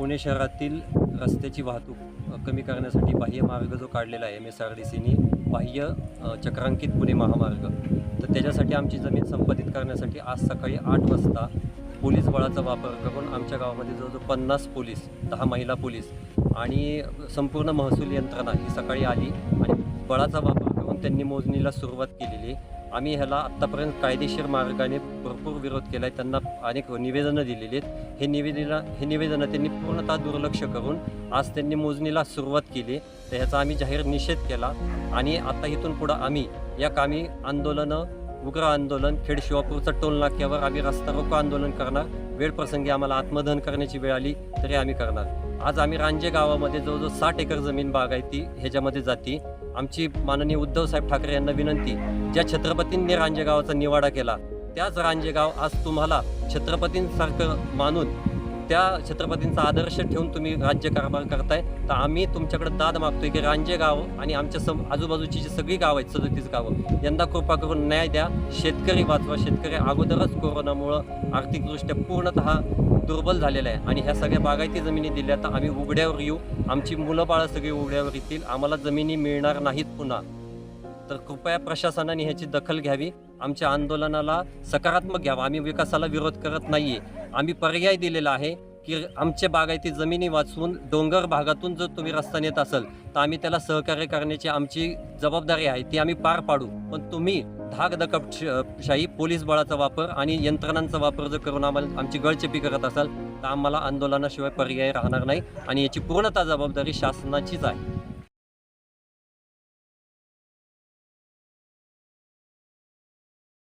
पुणे शहरातील रस्त्याची वाहतूक कमी करण्यासाठी बाह्य मार्ग जो काढलेला आहे एम एस आर डी सीनी बाह्य चक्रांकित पुणे महामार्ग. तर त्याच्यासाठी आमची जमीन संपादित करण्यासाठी आज सकाळी आठ वाजता पोलीस बळाचा वापर करून आमच्या गावामध्ये जवळजवळ पन्नास पोलीस दहा महिला पोलीस आणि संपूर्ण महसूल यंत्रणा ही सकाळी आली आणि बळाचा वापर करून त्यांनी मोजणीला सुरुवात केलेली. आम्ही ह्याला आत्तापर्यंत कायदेशीर मार्गाने भरपूर विरोध केला आहे त्यांना अनेक निवेदनं दिलेली आहेत. हे निवेदना हे निवेदनं त्यांनी पूर्णतः दुर्लक्ष करून आज त्यांनी मोजणीला सुरुवात केली. तर ह्याचा आम्ही जाहीर निषेध केला. आणि आता इथून पुढं आम्ही या कामी आंदोलनं उग्र आंदोलन खेड शिवापूरचं टोल नाक्यावर आम्ही रस्ता रोको आंदोलन करणार. वेळ प्रसंगी आम्हाला आत्मदहन करण्याची वेळ आली तरी आम्ही करणार. आज आम्ही रांजे गावामध्ये जवळजवळ साठ एकर जमीन बागायती ह्याच्यामध्ये जाती. आमची माननीय उद्धव साहेब ठाकरे यांना विनंती ज्या छत्रपतींनी रांजेगावाचा निवाडा केला त्याच रांजेगाव आज तुम्हाला छत्रपतींसारखं मानून त्या छत्रपतींचा आदर्श ठेवून तुम्ही राज्यकारभार करताय. तर आम्ही तुमच्याकडे दाद मागतोय की रांजे गाव आणि आमच्या सम आजूबाजूची जी सगळी गावं आहेत सदतीस गावं यंदा कृपा करून न्याय द्या. शेतकरी वाचवा शेतकरी अगोदरच कोरोनामुळं आर्थिकदृष्ट्या पूर्णतः दुर्बल झालेला आहे. आणि ह्या सगळ्या बागायती जमिनी दिल्या तर आम्ही उघड्यावर येऊ. आमची मुलं बाळं सगळी उघड्यावर येतील. आम्हाला जमिनी मिळणार नाहीत पुन्हा. तर कृपया प्रशासनाने ह्याची दखल घ्यावी. आमच्या आंदोलनाला सकारात्मक घ्यावा. आम्ही विकासाला विरोध करत नाहीये. आम्ही पर्याय दिलेला आहे की आमच्या बागायती जमिनी वाचवून डोंगर भागातून जर तुम्ही रस्ता नेत असाल तर आम्ही त्याला सहकार्य करण्याची आमची जबाबदारी आहे. ती आम्ही पार पाडू. पण तुम्ही धाकदकशाही पोलीस बळाचा वापर आणि यंत्रणांचा वापर जर करून आम्हाला आमची गळचेपी करत असाल तर आम्हाला आंदोलनाशिवाय पर्याय राहणार नाही आणि याची पूर्णतः जबाबदारी शासनाचीच आहे.